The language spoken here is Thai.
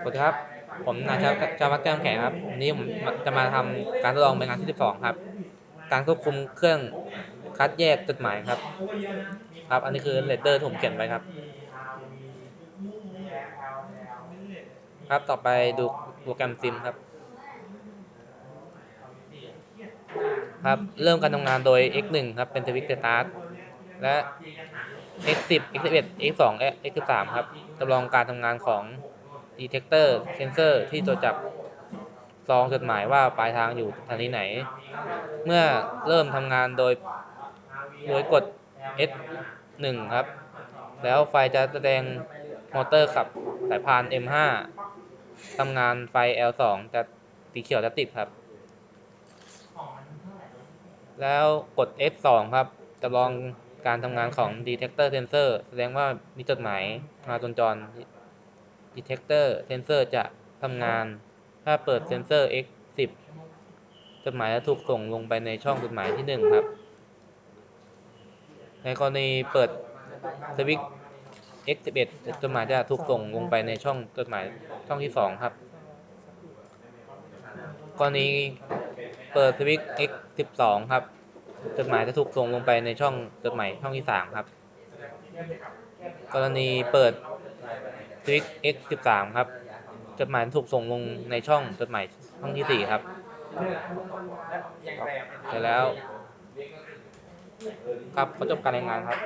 สวัสดีครับ ผมนายชาชาวัฒน์แก้วแข็งครับวันนี้ผมจะมาทำการทดลองเป็นงานที่ 12 ครับ การควบคุมเครื่องคัดแยกจดหมายครับ ครับ อันนี้คือเลตเตอร์ที่ผมเขียนไว้ครับ ครับต่อไปดูโปรแกรมซิมครับ ครับ เริ่มการทำงานโดย x1 ครับ เป็น Quick Start และ x10 x11 x2 และ x13 ครับจำลองการทำงานของ detector sensor ที่ตรวจจับซองจดหมายว่าปลายทางอยู่สถานี้ไหน เมื่อเริ่มทำงานโดยโดยกด S1 ครับ แล้วไฟจะแสดงมอเตอร์ขับสายพาน M5 ทำงานไฟ L2 จะสีเขียวจะติดครับ แล้วกด F2 ครับ จะลองการทำงานของ detector sensor แสดงว่ามีจดหมายมาจนจร detector sensor จะทำงาน ถ้าเปิดเซนเซอร์ X10 จดหมายจะถูกส่งลงไปในช่องจดหมายที่ 1 ครับ ในกรณีเปิดสวิตช์ X11 จดหมายจะถูกส่งลงไปในช่องจดหมายช่องที่ 2 ครับ กรณีเปิดสวิตช์ X12 ครับจดหมายจะถูกส่งลงไปในช่องจดหมายช่องที่ 3 ครับ กรณีเปิด ทวิตช์ X13 ครับ จดหมายถูกส่งลงในช่องจดหมายช่องที่ 4 ครับเสร็จแล้ว ครับขอจบการรายงานครับ